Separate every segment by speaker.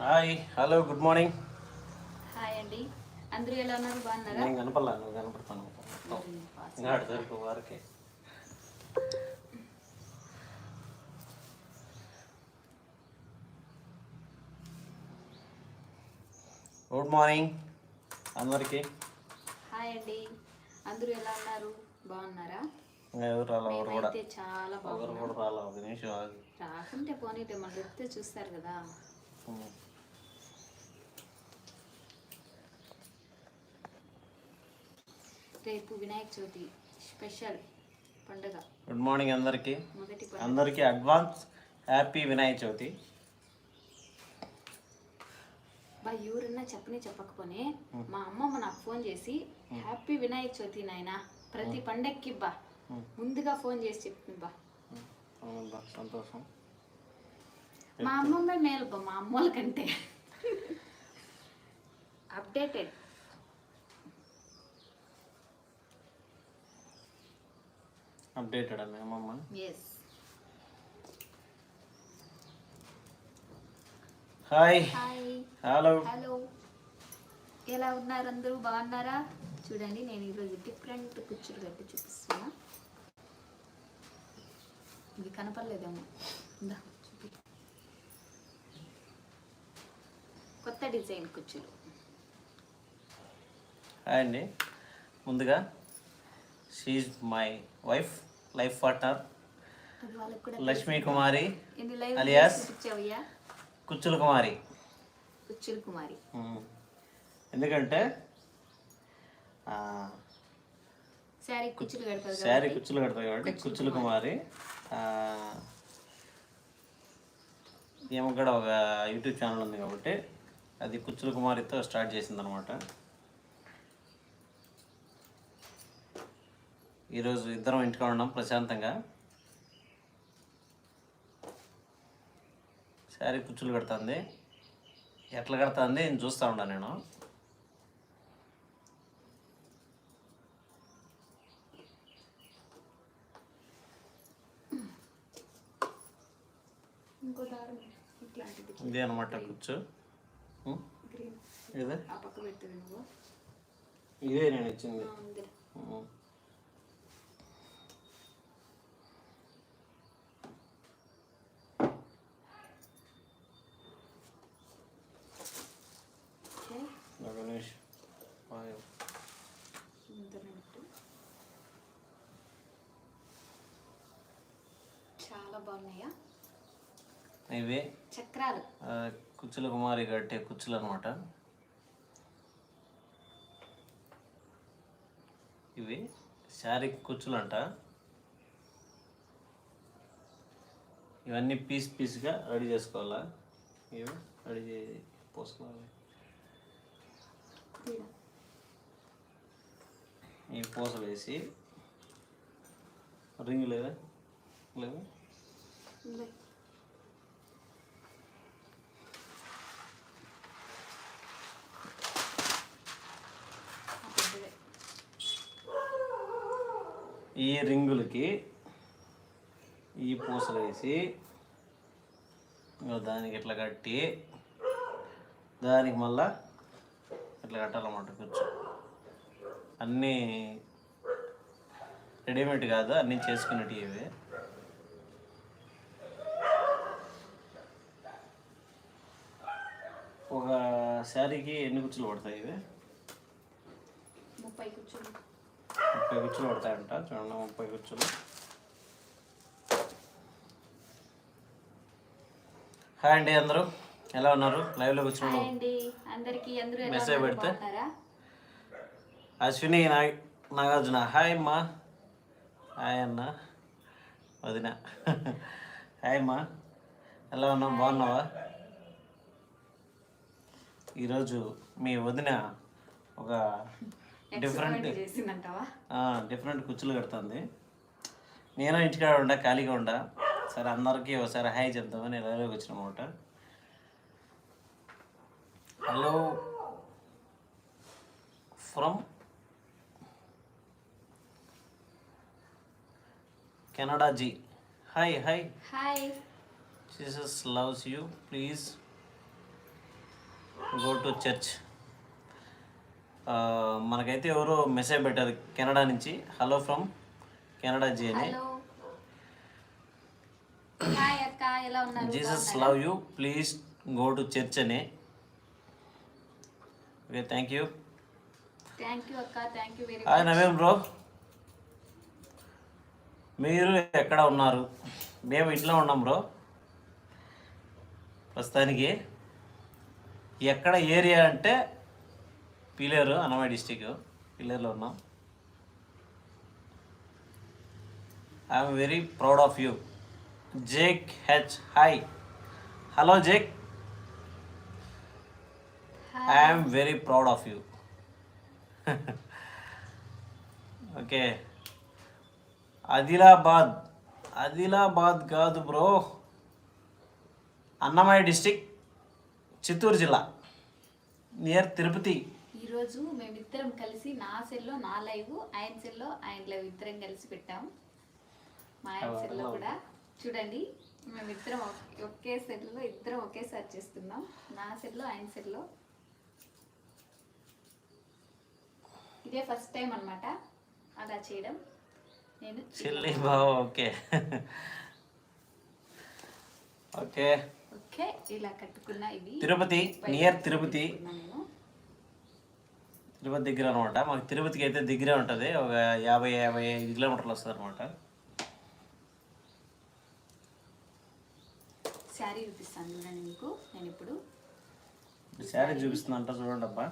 Speaker 1: Hi hello good morning.
Speaker 2: Hi అండి. అందరూ ఎలా ఉన్నారు? బాగున్నారా?
Speaker 1: నేను కనపడలా నువ్వు కనపడతాను. ఇంకా అడుగు వారికి. గుడ్ మార్నింగ్ అందరికి.
Speaker 2: హాయ్ అండి. అందరూ ఎలా ఉన్నారు? బాగున్నారా?
Speaker 1: ఇంకా ఎవరు రాలా ఎవరు కూడా.
Speaker 2: మేమైతే చాలా
Speaker 1: ఎవరు
Speaker 2: బాగున్నాం.
Speaker 1: కూడా రాలా ఒక నిమిషం ఆగి.
Speaker 2: రాకుంటే పోనీటే మన చూస్తారు కదా. రేపు వినాయక చవితి స్పెషల్ పండుగ.
Speaker 1: గుడ్ మార్నింగ్ అందరికి.
Speaker 2: మొదటి పండుగ.
Speaker 1: అందరికీ అడ్వాన్స్ హ్యాపీ వినాయక చవితి.
Speaker 2: బా ఎవరన్నా చెప్పని చెప్పకపోనే మా అమ్మమ్మ నాకు ఫోన్ చేసి హ్యాపీ వినాయక చవితి నాయన ప్రతి పండక్కి బా. ముందుగా ఫోన్ చేసి చెప్పింది బా.
Speaker 1: సంతోషం.
Speaker 2: మా అమ్మమ్మ మేలు బా మా అమ్మోళ్ళ కంటే. అప్డేటెడ్
Speaker 1: అప్డేటెడ్ అమ్మ అమ్మమ్మ?
Speaker 2: Yes
Speaker 1: hi
Speaker 2: hi
Speaker 1: hello
Speaker 2: hello ఎలా ఉన్నారు అందరూ? బాగున్నారా? చూడండి నేను ఈరోజు డిఫరెంట్ కుర్చీలు కట్టి చూపిస్తున్నా. ఇది కనపడలేదేమో? ఇందా చూపి. కొత్త డిజైన్ కుర్చీలు
Speaker 1: హాయ్ అండి. ముందుగా she's my wife life partner Lakshmi Kumari?
Speaker 2: చూపించావయ్యా?
Speaker 1: కుచ్చుల కుమారి.
Speaker 2: కుర్చీలు కుమారి.
Speaker 1: ఎందుకంటే
Speaker 2: శారీ కుర్చీలు కడతారు
Speaker 1: శారీ కుచ్చులు కాబట్టి కుచ్చుల కుమారి. ఈమె కూడా ఒక యూట్యూబ్ ఛానల్ ఉంది కాబట్టి అది కుచ్చుల కుమారితో స్టార్ట్ చేసిందనమాట ఈరోజు ఇద్దరం ఇంటికి ఉన్నాం ప్రశాంతంగా. శారీ కుచ్చులు కడుతుంది. ఎట్లా కడుతుంది నేను చూస్తూ ఉన్నాను నేను. ఇదే అనమాట?
Speaker 2: గ్రీన్.
Speaker 1: ఇదే ఇదే నేను ఇచ్చింది
Speaker 2: ఆ, ఉందిలే.
Speaker 1: ఉం.
Speaker 2: ఓకే
Speaker 1: ఒక నిమిషం ఆగు.
Speaker 2: ఇంతనట్టు చాలా బాగున్నాయా
Speaker 1: ఇవి
Speaker 2: చక్రాలు
Speaker 1: ఆ, కుచ్చుల కుమారి కట్టే కుచ్చులు అనమాట ఇవి శారీ కుచ్చులు అంట ఇవన్నీ పీస్ పీస్గా రెడీ చేసుకోవాలా? ఇవి రెడీ చేసి పోసుకోవాలి. ఈ పూసలు వేసి రింగ్ లేదా? లేదా
Speaker 2: ఉంది. ఆ పెద్దదే.
Speaker 1: ఈ రింగులకి ఈ పూసలు వేసి దానికి ఇట్లా కట్టి దానికి మళ్ళా ఇట్లా కట్టాలన్నమాట కూర్చో. అన్నీ రెడీమేడ్ కాదు అన్నీ చేసుకునేటివి ఇవి. ఒక శారీకి ఎన్ని కుర్చీలు పడతాయి ఇవి?
Speaker 2: ముప్పై కుర్చీలు.
Speaker 1: ముప్పై కుర్చీలు పడతాయంట. చూడండి ముప్పై కుర్చీలు హాయ్ అండి అందరూ. ఎలా ఉన్నారు? లైవ్లో
Speaker 2: అందరికి అందరూ ఎలా
Speaker 1: మెసేజ్? పెడితే? అశ్విని నాగ్ నాగార్జున. హాయ్ అమ్మా. హాయ్ అన్న. వదిన. హాయ్ అమ్మా. ఎలా ఉన్నావు? బాగున్నావా? ఈరోజు మీ వదిన ఒక డిఫరెంట్ డిఫరెంట్ కుర్చీలు కడుతుంది. నేను ఇంటికాడ ఉండా ఖాళీగా ఉండా. సరే అందరికీ ఒకసారి హాయ్ చెప్దామని లైవ్లోకి వచ్చినమాట hello. From Canada ji hi hi
Speaker 2: hi
Speaker 1: Jesus loves you please go to church మనకైతే ఎవరో మెసేజ్ పెట్టారు కెనడా నుంచి. హలో ఫ్రమ్ కెనడా జీ అని Jesus love you. Please go to church అని. Okay thank you. Hi Naveen bro. మీరు ఎక్కడ ఉన్నారు? మేము ఇంట్లో ఉన్నాం బ్రో. ప్రస్తుతానికి ఎక్కడ ఏరియా అంటే పిలేరు అన్నమయ్య డిస్టిక్ పిలేరులో ఉన్నాం. I'm very proud of you Jake H hi hello Jake I'm very proud of you okay Adilabad Adilabad కాదు బ్రో అన్నమయ్య డిస్టిక్ చిత్తూరు జిల్లా. నియర్ తిరుపతి
Speaker 2: ఈరోజు మేమిద్దరం కలిసి నా సెల్లో నా లైవ్ ఆయన సెల్లో ఆయన లైవ్ ఇద్దరం కలిసి పెట్టాం మా ఆయన సెల్లో కూడా. చూడండి మేమిద్దరం ఒక్- సెల్లో ఇద్దరం ఒకేసారి చేస్తున్నాం. నా సెల్లో ఆయన సెల్లో. ఇదే ఫస్ట్ టైం అన్నమాట అలా చేయడం. నేను
Speaker 1: చెల్లి బావ ఓకే. ఓకే.
Speaker 2: ఓకే ఇలా కట్టుకున్న ఇవి.
Speaker 1: తిరుపతి నియర్ తిరుపతి. తిరుపతి దగ్గర అనమాట మాకు తిరుపతికి అయితే దగ్గరే ఉంటుంది. ఒక యాభై యాభై ఐదు కిలోమీటర్లు వస్తుంది అనమాట
Speaker 2: శారీ చూపిస్తాను చూడండి మీకు. నేను ఇప్పుడు
Speaker 1: శారీ చూపిస్తుందంట చూడండి అబ్బా.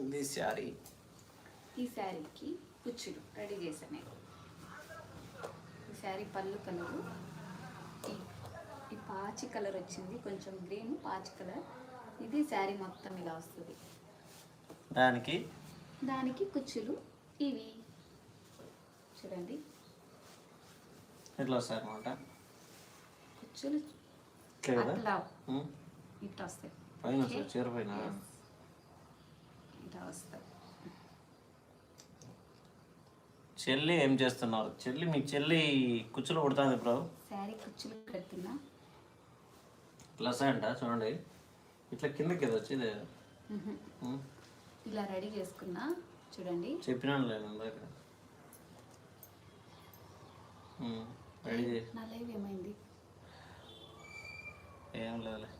Speaker 1: ఇది శారీ
Speaker 2: ఈ శారీకి కుచ్చులు రెడీ చేశాను నేను. ఈ శారీ పళ్ళు కలరు. ఈ పాచి కలర్ వచ్చింది. కొంచెం గ్రీన్ పాచి కలర్. ఇది శారీ మొత్తం ఇలా వస్తుంది.
Speaker 1: దానికి?
Speaker 2: దానికి కుచ్చులు ఇవి. చూడండి.
Speaker 1: ఇట్లా వస్తాయి అనమాట
Speaker 2: కుచ్చులు. అట్లా. ఇట్లా వస్తాయి.
Speaker 1: పైన చీర పైన?
Speaker 2: ఇట్లా వస్తాయి.
Speaker 1: చెల్లి ఏం చేస్తున్నారు? చెల్లి మీ చెల్లి కుచ్చులు కుడుతుంది బ్రో.
Speaker 2: శారీ కుచ్చులు కడుతున్నా
Speaker 1: ప్లస్ అంట చూడండి. ఇట్లా కిందకి కదా వచ్చేది.
Speaker 2: ఇలా రెడీ చేసుకున్నా చూడండి.
Speaker 1: చెప్పినాను లేదు ఇందాక. రెడీ
Speaker 2: నా లైవ్ ఏమైంది?
Speaker 1: ఏం లేదులే.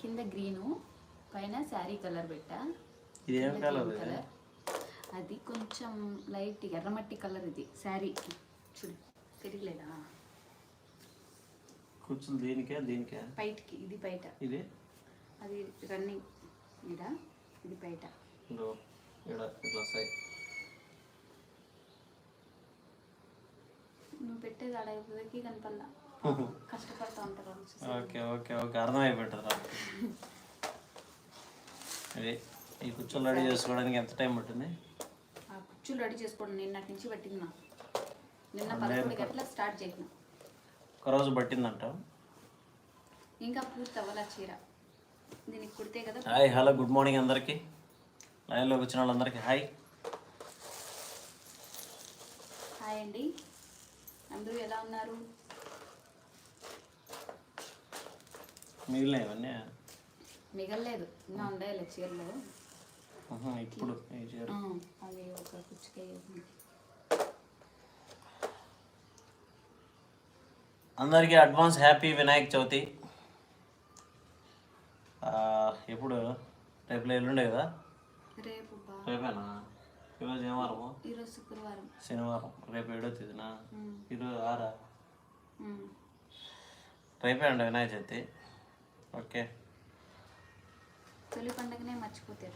Speaker 2: కింద గ్రీను పైన శారీ కలర్ పెట్టా.
Speaker 1: ఇది కలర్
Speaker 2: అది కొంచెం లైట్ ఎర్రమట్టి కలర్ ఇది శారీ చూడు తిరగలేదా?
Speaker 1: కూర్చుని దీనికే దీనికే?
Speaker 2: బయటికి ఇది బయట
Speaker 1: ఇది?
Speaker 2: అది రన్నింగ్. ఇడ? ఇది బయట
Speaker 1: ఇక్కడ ఇట్లా వస్తాయి
Speaker 2: నువ్వు పెట్టేది ఎవరికి కనపల్లా కష్టపడతా ఉంటారు.
Speaker 1: Okay okay okay. అర్థమైపోతుంది నాకు ఇది ఈ కుర్చీలు రెడీ చేసుకోవడానికి ఎంత టైం పట్టింది?
Speaker 2: ఆ కుర్చీలు రెడీ చేసుకోండి నిన్నటి నుంచి పట్టింది నాకు నిన్న పదకొండు గంటల స్టార్ట్ చేసిన.
Speaker 1: రోజు పట్టిందంట.
Speaker 2: ఇంకా పూర్తి అవ్వాల చీర? దీనికి కుడితే కదా
Speaker 1: హాయ్ హలో గుడ్ మార్నింగ్ అందరికీ. లైవ్లోకి వచ్చిన వాళ్ళందరికీ. హాయ్.
Speaker 2: హాయ్ అండి. అందరూ ఎలా ఉన్నారు?
Speaker 1: మిగిలిన ఇవన్నీ?
Speaker 2: మిగలలేదు. ఇంకా ఉండాలి చీరలు.
Speaker 1: ఇప్పుడు
Speaker 2: అవి ఒక కుచ్చుకాయ
Speaker 1: అందరికీ అడ్వాన్స్ హ్యాపీ వినాయక్ చవితి. ఎప్పుడు? రేపు ఎల్లుండే కదా? రేపేనా? ఈరోజు ఏం వారము? శనివారం. రేపు ఏడో తేదీనా? ఈరోజు ఆరా. రేపే అండి వినాయక చవితి. ఓకే.
Speaker 2: తొలి పండగనే మర్చిపోతే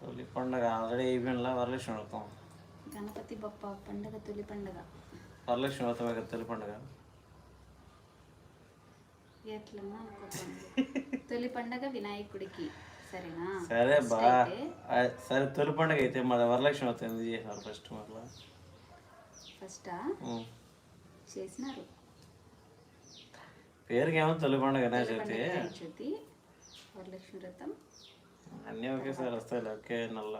Speaker 1: తొలి పండుగ ఆల్రెడీ అయిపోయినలా వరలక్ష్మి వ్రతం.
Speaker 2: గణపతి బప్ప పండగ తొలి పండగ.
Speaker 1: వరలక్ష్మి వ్రతం కదా తొలి పండుగ?
Speaker 2: ఎట్లన్నా అనుకోకండి. తొలి పండగ వినాయకుడికి సరేనా?
Speaker 1: సరే బా. సరే తొలి పండుగ అయితే మరి వరలక్ష్మి వ్రతం ఎందుకు చేసినారు ఫస్ట్ మళ్ళా?
Speaker 2: ఫస్టా. చేసినారు.
Speaker 1: పేరుకి ఏమో తొలి పండుగ చవితి
Speaker 2: చవితి వరలక్ష్మి వ్రతం.
Speaker 1: అన్నీ ఒకేసారి వస్తాయి ఒకే నల్ల.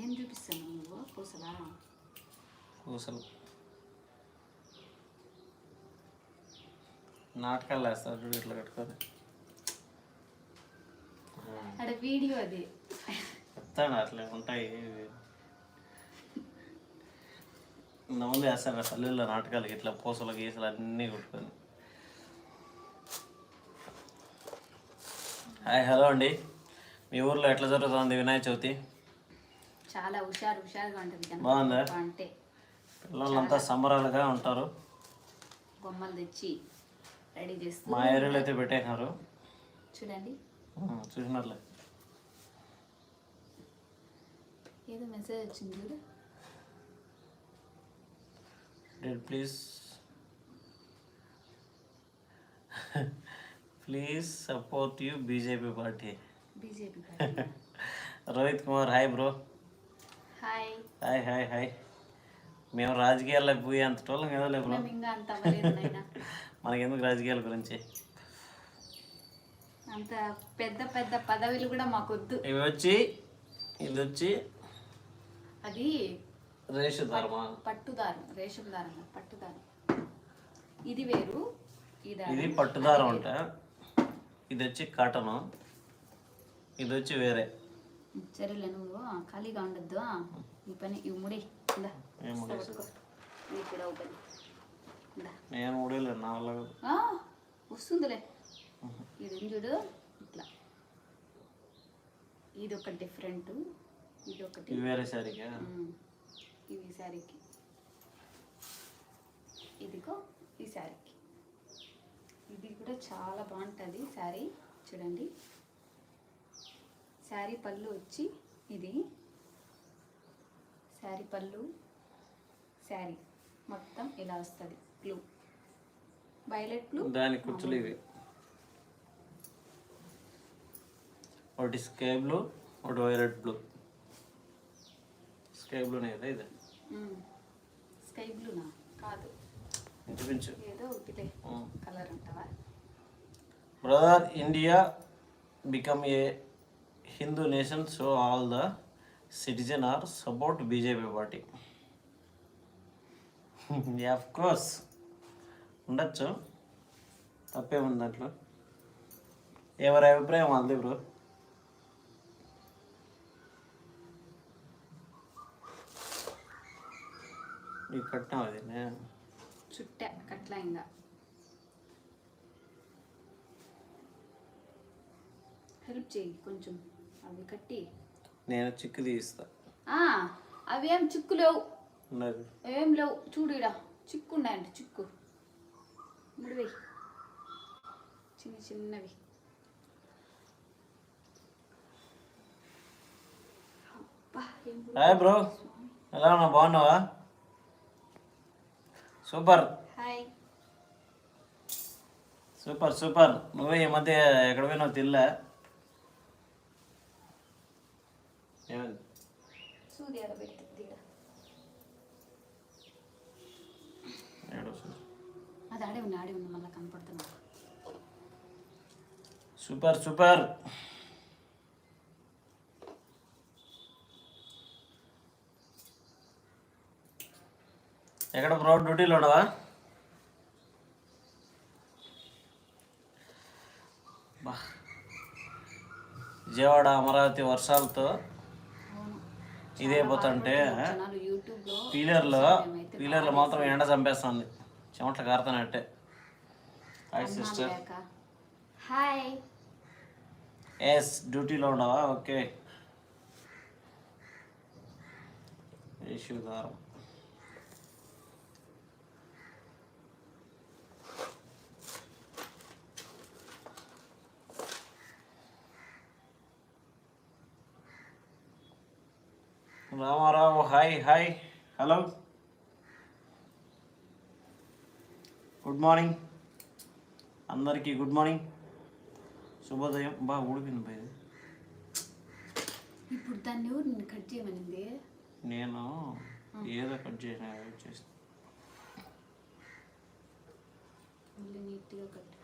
Speaker 2: ఏం చూపిస్తాను నువ్వు పూసలా?
Speaker 1: కూసలు నాటకాలు వేస్తారు చూడు ఇట్లా కట్టుకొని.
Speaker 2: అక్కడ వీడియో అది.
Speaker 1: చెప్తాను అట్లా ఉంటాయి. ఇంతమంది వేస్తారు పల్లెల్లో నాటకాలు ఇట్లా పూసలు గీసలు అన్నీ కొట్టుకొని. హాయ్ హలో అండి. మీ ఊర్లో ఎట్లా జరుగుతుంది వినాయక చవితి?
Speaker 2: చాలా హుషారు హుషారుగా ఉంటుంది
Speaker 1: బాగుందా?
Speaker 2: అంటే
Speaker 1: పిల్లలంతా సంబరాలుగా ఉంటారు.
Speaker 2: బొమ్మలు తెచ్చి రెడీ చేస్తూ
Speaker 1: మా ఏరియాలో అయితే పెట్టేసినారు.
Speaker 2: చూడండి.
Speaker 1: చూసినట్లే
Speaker 2: ఏదో మెసేజ్ వచ్చింది చూడు.
Speaker 1: Please please support you BJP party
Speaker 2: BJP
Speaker 1: Rohit Kumar hi bro
Speaker 2: hi.
Speaker 1: Hi hi మేము రాజకీయాల్లో పోయి అంత టోళ్ళం కదా లే బ్రో
Speaker 2: మేము ఇంకా అంత అవ్వలేదు నాయనా.
Speaker 1: మనకెందుకు రాజకీయాల గురించి?
Speaker 2: అంత పెద్ద పెద్ద పదవులు కూడా మాకొద్దు.
Speaker 1: ఇవి వచ్చి ఇది వచ్చి
Speaker 2: అది
Speaker 1: రేషు ధర్మ.
Speaker 2: పట్టుదారం రేషం దారం పట్టుదారం. ఇది వేరు
Speaker 1: ఇది పట్టుదారం అంట. ఇది వచ్చి కాటను. ఇది వచ్చి వేరే.
Speaker 2: సరేలే నువ్వు. ఖాళీగా ఉండద్దు. ఈ పని ఇవి ముడి. ఇందా. ఇది ఇందా.
Speaker 1: నేను నా వల్ల
Speaker 2: వస్తుందిలే. ఇది చూడు ఇట్లా. ఇది ఒక డిఫరెంట్ ఇది ఒకటి.
Speaker 1: ఇది వేరే.
Speaker 2: ఇవి ఈ శారీకి. ఇదిగో ఈ శారీకి. ఇది కూడా చాలా బాగుంటుంది శారీ. చూడండి. శారీ పళ్ళు వచ్చి ఇది. శారీ పళ్ళు శారీ మొత్తం ఇలా వస్తుంది బ్లూ వైలెట్ బ్లూ
Speaker 1: దాని కుచ్చులు ఇవి. ఒకటి స్కై బ్లూ ఒకటి వైలెట్ బ్లూ స్కై బ్లూనే కదా ఇది?
Speaker 2: స్కై బ్లూనా కాదు. ఏదో ఒకటిలే. కలర్ అంటావా?
Speaker 1: Brother India become a Hindu nation so all the citizen are support BJP party of course ఉండొచ్చు. తప్పేముంది దాంట్లో? ఎవరి అభిప్రాయం వాళ్ళది బ్రో నీకు కట్టినాం అది
Speaker 2: చుట్టా కట్ల ఇంకా హెల్ప్ చేయి కొంచెం. అవి కట్టి.
Speaker 1: నేను చిక్కు తీస్తా.
Speaker 2: ఆ, అవి ఏం చిక్కు లేవు. ఏం లేవు. చూడు ఇడ చిక్కు ఉన్నాయంట చిక్కు. ముడివి చిన్న చిన్నవి.
Speaker 1: Hi bro. ఎలా ఉన్నా బాగున్నావా? సూపర్.
Speaker 2: హాయ్.
Speaker 1: Super super. నువ్వే ఈ మధ్య ఎక్కడ పోయినావు తిల్లా. ఏమైంది?
Speaker 2: సూది అది ఆడే ఆడే మళ్ళీ కనపడుతున్నా
Speaker 1: సూపర్ సూపర్. ఎక్కడ బ్రో డ్యూటీలో ఉండవా విజయవాడ అమరావతి వర్షాలతో ఇదే పోతుంటే
Speaker 2: జనాలు యూట్యూబ్లో
Speaker 1: పీలర్లో పీలర్లో మాత్రం ఎండ చంపేస్తుంది. చెమట్లు కారుతానట్టే హాయ్ సిస్టర్
Speaker 2: హాయ్
Speaker 1: ఎస్ డ్యూటీలో ఉండవా? ఓకే దారం Ramarao hi hi. Hello good morning అందరికీ గుడ్ మార్నింగ్ శుభోదయం. బాగా ఉడికింది బా ఇది.
Speaker 2: ఇప్పుడు దాన్ని ఎవరు నిన్ను కట్ చేయమనింది?
Speaker 1: నేను ఏదో కట్ చేసిన చేసి
Speaker 2: మళ్ళీ నీట్గా కట్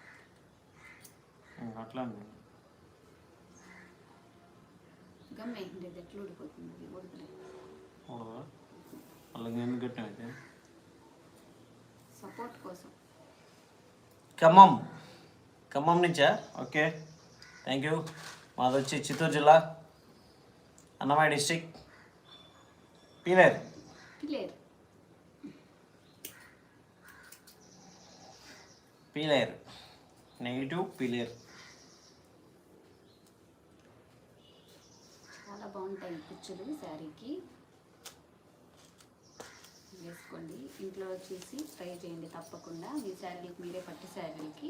Speaker 1: అట్లా అండి.
Speaker 2: గమ్మే ఇది ఎట్లా ఊడిపోతుంది ఇది ఉడకలేదు
Speaker 1: అవునా? మళ్ళీ ఎందుకు కట్టినైతే
Speaker 2: సపోర్ట్ కోసం.
Speaker 1: ఖమ్మం ఖమ్మం నుంచా ఓకే థ్యాంక్ యూ మాది వచ్చి చిత్తూరు జిల్లా అన్నమయ్య డిస్టిక్ పీలేరు
Speaker 2: పిల్లేరు
Speaker 1: పీలేరు నెగిటివ్ పీలేరు
Speaker 2: చాలా బాగుంటాయి కుచ్చులు శారీకి. వేసుకోండి. ఇంట్లో వచ్చేసి ట్రై చేయండి తప్పకుండా. మీ శారీలకి మీరే పట్టు శారీలకి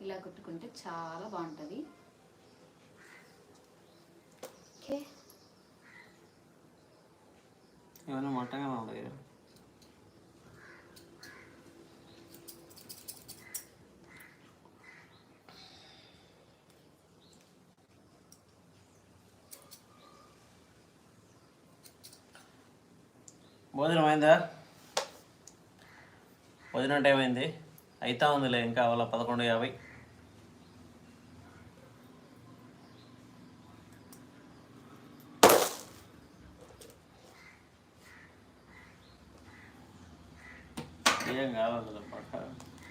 Speaker 2: ఇలా కుట్టుకుంటే చాలా బాగుంటుంది. ఓకే.
Speaker 1: ఇవన్నీ మట్టంగానే ఉన్నాయి భోజనం అయిందా? భోజనం టైం అయింది. అయితా ఉందిలే ఇంకా వాళ్ళ పదకొండు యాభై. ఏం కావాలి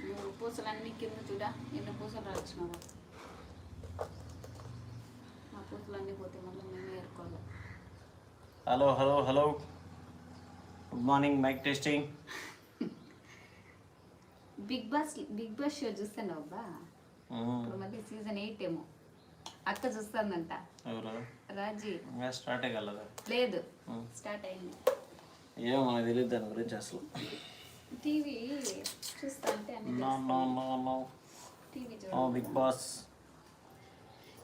Speaker 2: నువ్వు పూసలన్నీ కింద చూడా? ఎన్ని పూసలు రాల్చినావా ఆ పూసలన్నీ పోతే మళ్ళీ మేమే ఏరుకోవాలి.
Speaker 1: Hello hello hello. Good morning mike testing
Speaker 2: Bigg Boss Bigg Boss show చూస్తాను అబ్బా ఇప్పుడు మళ్ళీ సీజన్ ఎయిట్ ఏమో. అక్క చూస్తుందంట.
Speaker 1: ఎవరు?
Speaker 2: రాజీ.
Speaker 1: ఇంకా స్టార్టే కలదా?
Speaker 2: లేదు. స్టార్ట్ అయింది.
Speaker 1: ఏమో మనకు తెలియదు దాని గురించి అసలు.
Speaker 2: టీవీ చూస్తా అంటే అన్ని
Speaker 1: no no no no
Speaker 2: TV
Speaker 1: Bigg Boss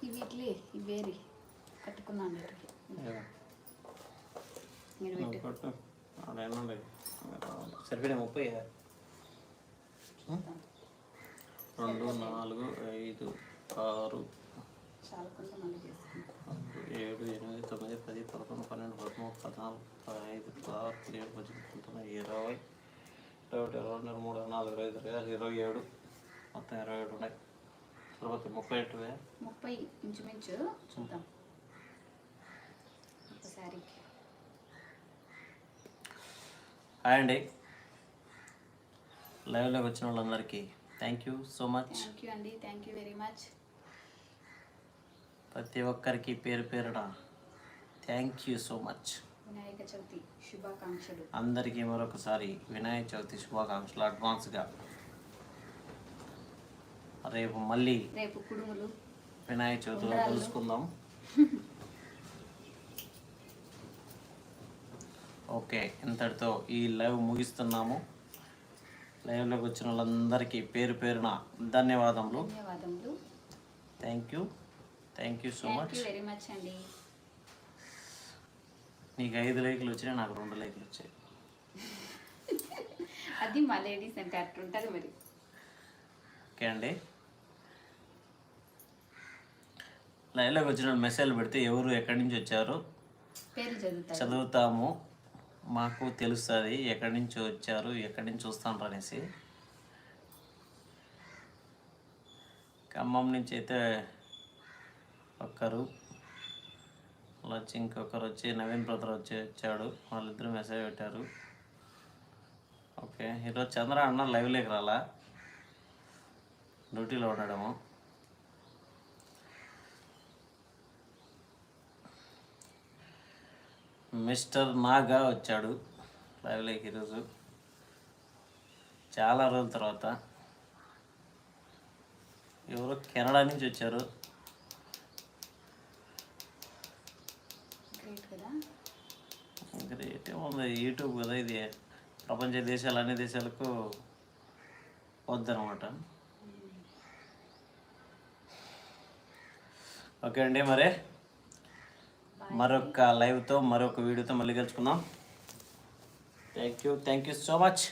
Speaker 2: ఇవి ఇట్లే ఇవి వేరి కట్టుకున్నాను మీరు పెట్టు.
Speaker 1: సరిపోయినా ముప్పై రెండు నాలుగు ఐదు ఆరు ఆరు, ఏడు ఎనిమిది తొమ్మిది పది పదకొండు పన్నెండు పదమూడు పద్నాలుగు పదహైదు పదహారు పదిహేడు పద్దెనిమిది పంతొమ్మిది ఇరవై ఇరవై ఒకటి ఇరవై రెండు మూడు నాలుగు ఇరవై ఐదు ఇరవై ఆరు ఇరవై ఏడు మొత్తం ఇరవై ఏడు ఉన్నాయి తర్వాత ముప్పై ఎటు
Speaker 2: ముప్పై ఇంచుమించు చూద్దాం ఒక శారీకి
Speaker 1: హాయ్ అండి. లైవ్లోకి వచ్చిన వాళ్ళందరికీ thank you so much
Speaker 2: thank you అండి థ్యాంక్ యూ వెరీ మచ్
Speaker 1: ప్రతి ఒక్కరికి పేరు పేరున thank you so much
Speaker 2: Vinayaka Chavithi శుభాకాంక్షలు.
Speaker 1: అందరికీ మరొకసారి వినాయక చవితి శుభాకాంక్షలు అడ్వాన్స్గా. రేపు మళ్ళీ
Speaker 2: రేపు కుడుములు.
Speaker 1: వినాయక చవితిలో. కలుసుకుందాం. ఓకే ఇంతటితో ఈ లైవ్ ముగిస్తున్నాము. లైవ్లోకి వచ్చిన వాళ్ళందరికీ పేరు పేరున ధన్యవాదములు.
Speaker 2: ధన్యవాదములు.
Speaker 1: Thank you thank you so much
Speaker 2: very much అండి.
Speaker 1: నీకు ఐదు లైకులు వచ్చినాయి నాకు రెండు లైకులు వచ్చాయి.
Speaker 2: అది మా లేడీస్ అంటే మరి.
Speaker 1: ఓకే అండి. లైవ్లోకి వచ్చిన మెసేజ్ పెడితే ఎవరు ఎక్కడి నుంచి వచ్చారు చదువుతాము. మాకు తెలుస్తుంది ఎక్కడి నుంచి వచ్చారు ఎక్కడి నుంచి వస్తాను అనేసి. ఖమ్మం నుంచి అయితే ఒక్కరు అలా వచ్చి ఇంకొకరు వచ్చి నవీన్ బ్రదర్ వచ్చి వచ్చాడు. వాళ్ళిద్దరు మెసేజ్ పెట్టారు. ఓకే ఈరోజు చంద్ర అన్న లైవ్లోకి రాలా? డ్యూటీలో ఉండడము. మిస్టర్ నాగా వచ్చాడు లైవ్లోకి ఈరోజు. చాలా రోజుల తర్వాత. ఎవరో కెనడా నుంచి వచ్చారు. గ్రేట్ ఏముంది యూట్యూబ్ కదా ఇది. ప్రపంచ దేశాలు అన్ని దేశాలకు వద్దనమాట ఓకే అండి మరి. మరొక లైవ్తో మరొక వీడియోతో మళ్ళీ కలుసుకుందాం. Thank you thank you so much